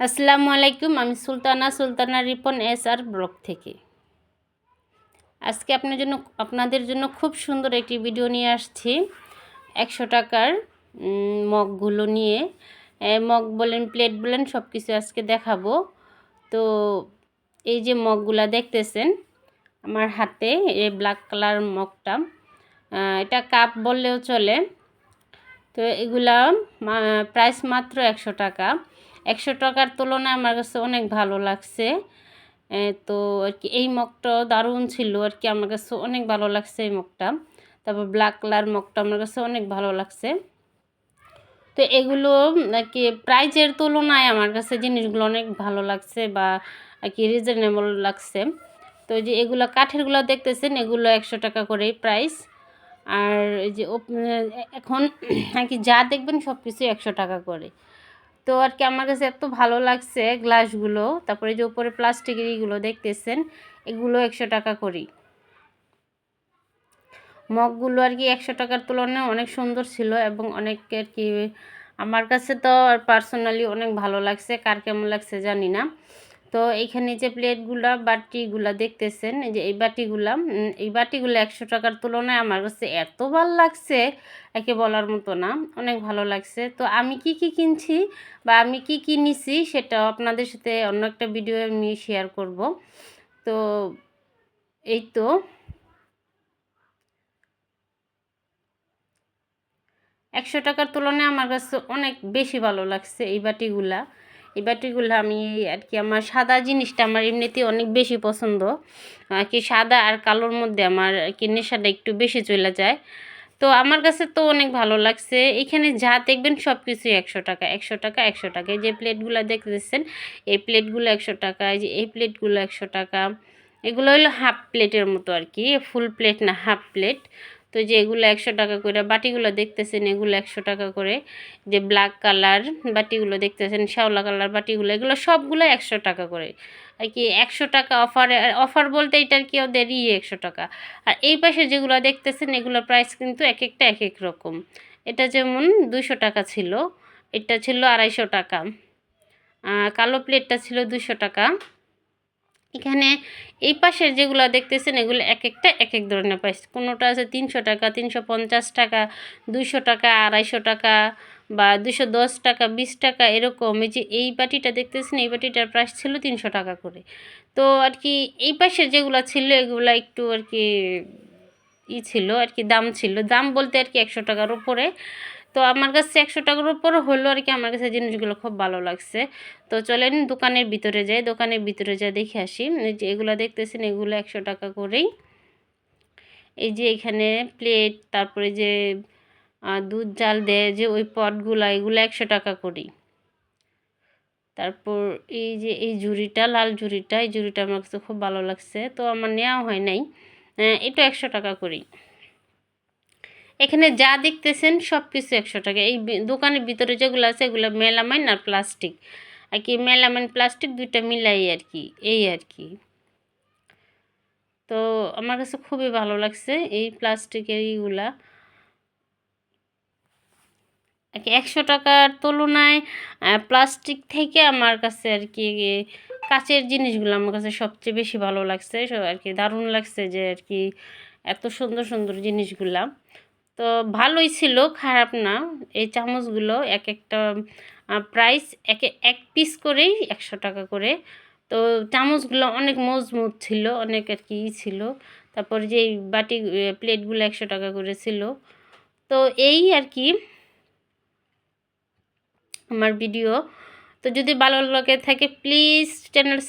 আসসালামু আলাইকুম, আমি Sultana Sultana Ripon, S R block থেকে। আজকে আপনার জন্য, আপনাদের জন্য খুব সুন্দর একটি ভিডিও নিয়ে আসছি। একশো টাকার মগগুলো নিয়ে। মগ বলেন, প্লেট বলেন সব কিছু আজকে দেখাবো। তো এই যে মগগুলা দেখতেছেন, আমার হাতে, এই ব্ল্যাক কালার মগটা এটা কাপ বললেও চলে। তো এগুলা প্রাইস মাত্র একশো টাকা। একশো টাকার তুলনায় আমার কাছে অনেক ভালো লাগছে। তো আর কি এই মগটা দারুণ ছিল আর কি আমার কাছে অনেক ভালো লাগছে এই মগটা। তারপর ব্ল্যাক কালার মগটা আমার কাছে অনেক ভালো লাগছে। তো এগুলো আর কি প্রাইজের তুলনায় আমার কাছে জিনিসগুলো অনেক ভালো লাগছে বা আর কি রিজনেবল লাগছে। তো যে এগুলো কাঠেরগুলো দেখতেছেন, এগুলো একশো টাকা করেই প্রাইস আর যে এখন আর কি যা দেখবেন সব কিছু একশো টাকা করে। তো আর কি আমার কাছে এত ভালো লাগছে গ্লাসগুলো। তারপরে যে উপরে প্লাস্টিকের ইগুলো দেখতেছেন, এগুলো একশো টাকা করি। মগগুলো আর কি একশো টাকার তুলনায় অনেক সুন্দর ছিল এবং অনেক আর কি, আমার কাছে তো পার্সোনালি অনেক ভালো লাগছে, কার কেমন লাগছে জানি না। তো এইখানে যে প্লেটগুলা, বাটিগুলা দেখতেছেন যে এই বাটিগুলা এই বাটিগুলো একশো টাকার তুলনায় আমার কাছে এত ভালো লাগছে, একে বলার মতো না, অনেক ভালো লাগছে। তো আমি কি কি কিনছি বা আমি কি কি নিছি সেটাও আপনাদের সাথে অন্য একটা ভিডিও আমি শেয়ার করব। তো এই তো। একশো টাকার তুলনায় আমার কাছে অনেক বেশি ভালো লাগছে এই বাটিগুলা। এই বাটিগুলো আমি আর কি আমার সাদা জিনিসটা আমার এমনিতেই অনেক বেশি পছন্দ। আর কি সাদা আর কালোর মধ্যে আমার কি নেশাটা একটু বেশি চলে যায়। তো আমার কাছে তো অনেক ভালো লাগছে। এখানে যা দেখবেন সব কিছুই একশো টাকা একশো টাকা একশো টাকা। যে প্লেটগুলো দেখতেছেন, এই প্লেটগুলো একশো টাকা যে এই প্লেটগুলো একশো টাকা। এগুলো হলো হাফ প্লেটের মতো আর কি, ফুল প্লেট না হাফ প্লেট। তো যে এগুলো একশো টাকা করে বাটিগুলো দেখতেছেন, এগুলো একশো টাকা করে। যে ব্ল্যাক কালার বাটিগুলো দেখতেছেন, শ্যাওলা কালার বাটিগুলো, এগুলো সবগুলো একশো টাকা করে। আর কি একশো টাকা অফারে অফার বলতে এটার কি ওদেরই একশো টাকা। আর এই পাশে যেগুলো দেখতেছেন এগুলোর প্রাইস কিন্তু এক একটা এক এক রকম। এটা যেমন দুশো টাকা ছিল, এটা ছিল আড়াইশো টাকা। কালো প্লেটটা ছিল দুশো টাকা। এখানে এই পাশের যেগুলো দেখতেছেন, এগুলো এক একটা এক এক ধরনের প্রাইস কোনোটা আছে তিনশো টাকা, তিনশো পঞ্চাশ টাকা দুশো টাকা, আড়াইশো টাকা বা দুশো দশ টাকা, বিশ টাকা এরকম। এই যে এই বাটিটা দেখতেছেন, এই বাটিটার প্রাইস ছিল তিনশো টাকা করে। তো আর কি এই পাশের যেগুলো ছিল, এগুলো একটু আর কি ই ছিল, আর কি দাম ছিল। দাম বলতে আর কি একশো টাকার উপরে। তো আমার কাছে একশো টাকার উপরও হলো আর কি। আমার কাছে জিনিসগুলো খুব ভালো লাগছে। তো চলেন দোকানের ভিতরে যাই। দোকানের ভিতরে যাই দেখে আসি। যে এগুলো দেখতেছেন, এগুলো একশো টাকা করেই। এই যে এখানে প্লেট তারপরে যে দুধ জাল দেয়, যে ওই পটগুলো, এগুলো একশো টাকা করি তারপর এই যে এই ঝুড়িটা, লাল ঝুড়িটা, এই ঝুড়িটা আমার কাছে খুব ভালো লাগছে। তো আমার নেওয়া হয় নাই। এটা একশো টাকা করি এখানে যা দেখতেছেন সব কিছু একশো টাকা। এই দোকানের ভিতরে যেগুলো আছে এগুলো মেলামাইন আর প্লাস্টিক। আর কি মেলামাইন, প্লাস্টিক দুইটা মিলাই আর কি, এই আর কি। তো আমার কাছে খুবই ভালো লাগছে এই প্লাস্টিকের এইগুলা। একশো টাকার তুলনায় প্লাস্টিক থেকে আমার কাছে আর কি কাচের জিনিসগুলো আমার কাছে সবচেয়ে বেশি ভালো লাগছে। আর কি দারুণ লাগছে যে আর কি এত সুন্দর সুন্দর জিনিসগুলা। তো ভালোই ছিল, খারাপ না। এই চামচগুলো এক একটা প্রাইস এক এক পিস করেই একশো টাকা করে। তো চামচগুলো অনেক মজবুত ছিল, অনেক আর কি ছিল। তারপর যে বাটি প্লেটগুলো একশো টাকা করে ছিল। তো এই আর কি আমার ভিডিও তো যদি ভালো লাগে থাকে প্লিজ চ্যানেল